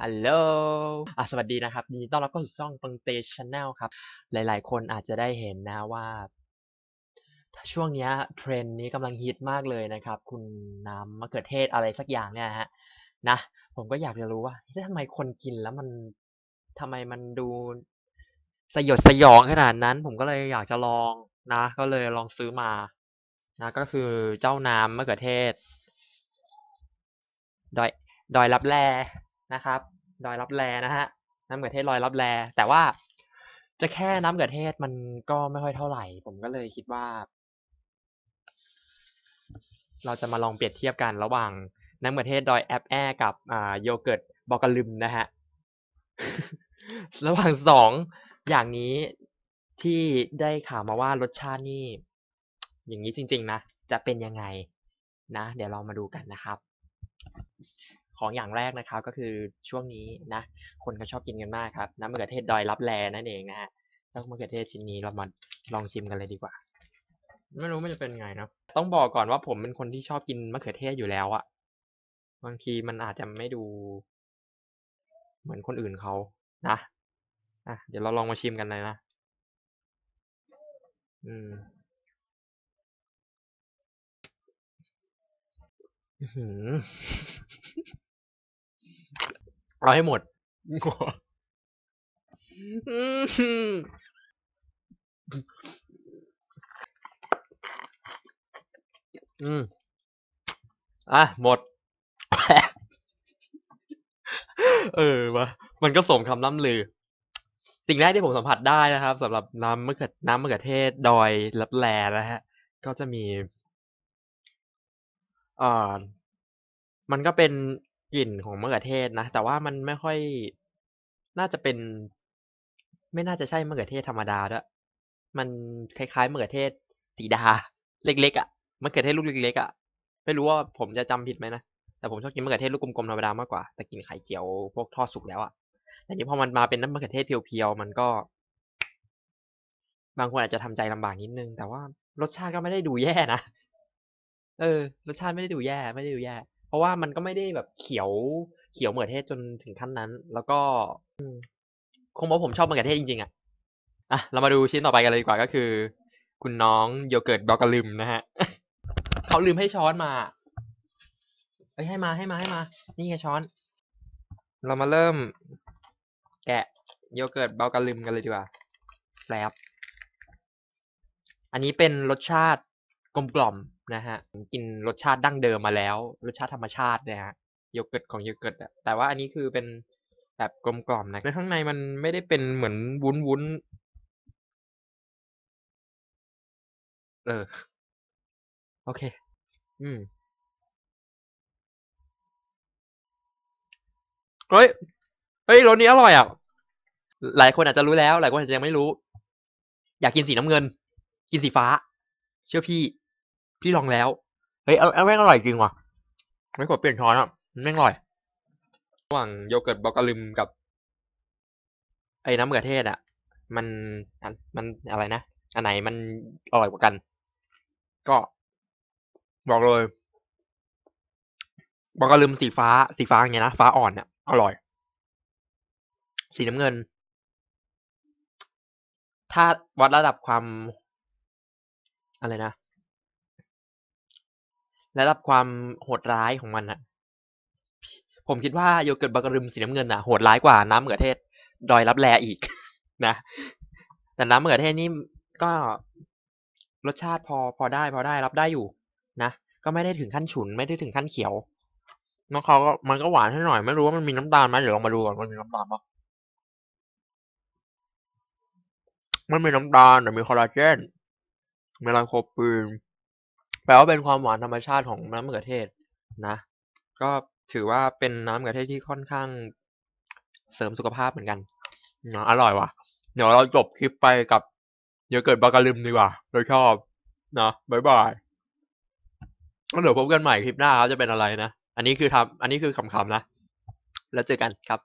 ฮัลโหลอะสวัสดีนะครับยินดีต้อนรับเข้าสู่ช่องปังเตชแนลครับ หลายๆ คนอาจจะได้เห็นนะว่า ช่วงเนี้ยเทรนด์นี้กำลังฮิตมากเลยนะครับ คุณน้ำมะเขือเทศอะไรสักอย่างเนี่ยฮะ นะ ผมก็อยากจะรู้ว่าทำไมคนกินแล้วมันทำไมมันดูสยดสยองขนาดนั้น ผมก็เลยอยากจะลองนะ ก็เลยลองซื้อมา นะ ก็คือเจ้าน้ำมะเขือเทศ ดอย ดอยรับแล นะครับดอยรับแลนะฮะน้ำมะเขือเทศดอยรับแลแต่ว่าจะแค่น้ำมะเขือเทศมันก็ไม่ค่อยเท่าไหร่ ผมก็เลยคิดว่า เราจะมาลองเปรียบเทียบกันระหว่างน้ำมะเขือเทศดอยแอปแอกับอ่าโยเกิร์ตบอกกลึมนะฮะระหว่างสองอย่างนี้ที่ได้ข่าวมาว่ารสชาตินี่อย่างนี้จริง ๆ นะ จะเป็นยังไงนะ เดี๋ยวเรามาดูกันนะครับ ของอย่างแรกนะครับก็คือช่วงนี้นะคนก็ชอบกินกันมากครับน้ำมะเขือเทศดอยรับแลนั่นเองนะฮะเจ้ามะเขือเทศชิ้นนี้เรามาลองชิมกันเลยดีกว่า ไม่รู้มันจะเป็นไงนะต้องบอกก่อนว่าผมเป็นคนที่ชอบกินมะเขือเทศอยู่แล้วอะบางทีมันอาจจะไม่ดู เหมือนคนอื่นเขานะอะเดี๋ยวเราลองมาชิมกันเลยนะอืมอื เอาให้หมดอื้อหืออืม อะ หมด เออวะมันก็สมคำล่ำลือ สิ่งแรกที่ผมสัมผัสได้นะครับสำหรับน้ำมะเขือน้ำมะเขือเทศดอยลับแลนะฮะ ก็จะมีเอ่อมันก็เป็น กลิ่นของมะเขือเทศนะ แต่ว่ามันไม่ค่อยน่าจะเป็น ไม่น่าจะใช่มะเขือเทศธรรมดาด้วยมันคล้ายๆมะเขือเทศสีดา เล็กๆอะ่ะมะเขือเทศลูกเล็กๆอะ่ะไม่รู้ว่าผมจะจำผิดไหมนะแต่ผมชอบกินมะเขือเทศลูกกลมๆธรรมดามากกว่าแต่กินไข่เจียวพวกทอดสุกแล้วอะ่ะแต่นี้พอมันมาเป็นน้ำมะเขือเทศเพียวๆมันก็ บางคนอาจจะทำใจลำบากนิดนึง แต่ว่ารสชาติก็ไม่ได้ดูแย่นะเออ รสชาติไม่ได้ดูแย่ ไม่ได้ดูแย่ เพราะว่ามันก็ไม่ได้แบบเขียวเขียวมะเขือเทศจนถึงขั้นนั้น แล้วก็คงเพราะผมชอบมะเขือเทศจริงๆอะอะเรามาดูชิ้นต่อไปกันเลยดีกว่าก็คือ คุณน้องโยเกิร์ตบล็อกลืมนะฮะเขาลืมให้ช้อนมาเอ้ยให้มาให้มาให้มา นี่ไงช้อน เรามาเริ่ม แกะโยเกิร์ตเบลกลืมกันเลยดีกว่าแปบอันนี้เป็นรสชาติกลมกล่อม นะฮะกินรสชาติดั้งเดิมมาแล้ว รสชาติธรรมชาตินะฮะโยเกิร์ตของโยเกิร์ตแต่ว่าอันนี้คือเป็นแบบกลมกล่อมนะแล้วข้างในมันไม่ได้เป็นเหมือนวุ้นวุ้นเออ โอเค อืมเฮ้ย เฮ้ยรสนี้อร่อยอะ หลายคนอาจจะรู้แล้ว หลายคนอาจจะยังไม่รู้ อยากกินสีน้ำเงิน กินสีฟ้า เชื่อพี่ พี่ลองแล้ว เฮ้ยเอาเอาแม่งอร่อยจริงว่ะ ไม่กดเปลี่ยนช้อนอะแม่งอร่อย ระหว่างโยเกิร์ตบล็อกกลึมกับ ไอ้น้ำมะเขือเทศอะ มันมันอะไรนะ อันไหนมันอร่อยกว่ากัน ก็บอกเลยบล็อกกลึมสีฟ้า สีฟ้าอย่างเงี้ยนะ ฟ้าอ่อนเนี่ยอร่อย สีน้ำเงิน ถ้าวัดระดับความ อะไรนะ ระดับความโหดร้ายของมันอะผมคิดว่าโยเกิร์ตบากรึมสีน้ำเงินอะโหดร้ายกว่าน้ำมะเขือเทศ ดอยรับแลอีกนะ แต่น้ำมะเขือเทศนี่ก็รสชาติพอพอได้พอได้รับได้อยู่นะ ก็ไม่ได้ถึงขั้นฉุนไม่ได้ถึงขั้นเขียวน้องเขาก็มันก็หวานให้หน่อย ไม่รู้ว่ามันมีน้ำตาลไหมเดี๋ยวลองมาดูก่อนมันมีน้ำตาลปะมันมีน้ำตาลแต่มีคอลลาเจนเมลโคปีน แปลว่าเป็นความหวานธรรมชาติของน้ำมะเขือเทศนะ ก็ถือว่าเป็นน้ำมะเขือเทศที่ค่อนข้างเสริมสุขภาพเหมือนกันนะอร่อยว่ะ เดี๋ยวเราจบคลิปไปกับโยเกิร์ตบากาลิมดีกว่าโดยชอบนะบ๊ายบายแล้วเดี๋ยวพบกันใหม่คลิปหน้าครับจะเป็นอะไรนะ อันนี้คือทำอันนี้คือคำๆนะ แล้วเจอกันครับ